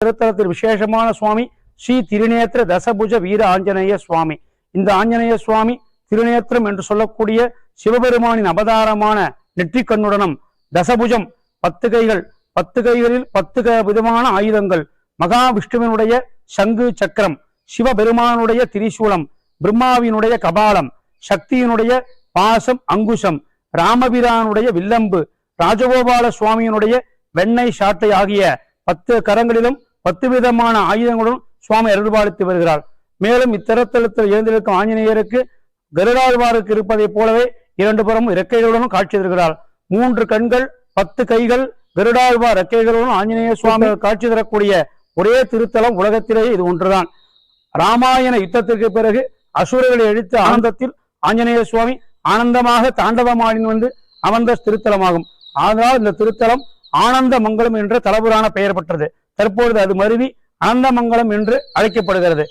திருத்தலத்தில் விசேஷமான சுவாமி ஸ்ரீ திருநேத்திர தசபுஜ வீர ஆஞ்சநேய சுவாமி. இந்த ஆஞ்சநேய சுவாமி திருநேத்திரம் என்று சொல்லக்கூடிய சிவபெருமானின் அவதாரமான நெற்றிக் கண்ணுடனும் தசபுஜம் பத்து கைகள் பத்து கைகளில் பத்து விதமான ஆயுதங்கள் மகாவிஷ்ணுவினுடைய சங்கு சக்கரம் சிவபெருமானுடைய திரிசூலம் பிரம்மாவினுடைய கபாலம் சக்தியினுடைய பாசம் அங்குசம் ராமபிரானுடைய வில்லம்பு ராஜகோபால சுவாமியினுடைய வெண்ணெய் சாட்டை ஆகிய பத்து கரங்களிலும் பத்து விதமான ஆயுதங்களுடன் சுவாமி அருள்பாலித்து வருகிறார். மேலும் இத்திரத்தலத்தில் எழுந்திருக்கும் ஆஞ்சநேயருக்கு கருடாழ்வாருக்கு இருப்பதைப் போலவே இரண்டு புறமும் இறக்கைகளுடனும் காட்சி தருகிறார். மூன்று கண்கள் பத்து கைகள் கருடாழ்வார் இறக்கைகளுடன் ஆஞ்சநேய சுவாமி காட்சி தரக்கூடிய ஒரே திருத்தலம் உலகத்திலேயே இது ஒன்றுதான். ராமாயண யுத்தத்திற்கு பிறகு அசுரர்களை அழித்த ஆனந்தத்தில் ஆஞ்சநேய சுவாமி ஆனந்தமாக தாண்டவமாடின் வந்து அமர்ந்த திருத்தலமாகும். அதனால் இந்த திருத்தலம் ஆனந்த மங்கலம் என்ற தலபுரான பெயர் பெற்றது. தற்பொழுது அது மருவி ஆனந்தமங்கலம் என்று அழைக்கப்படுகிறது.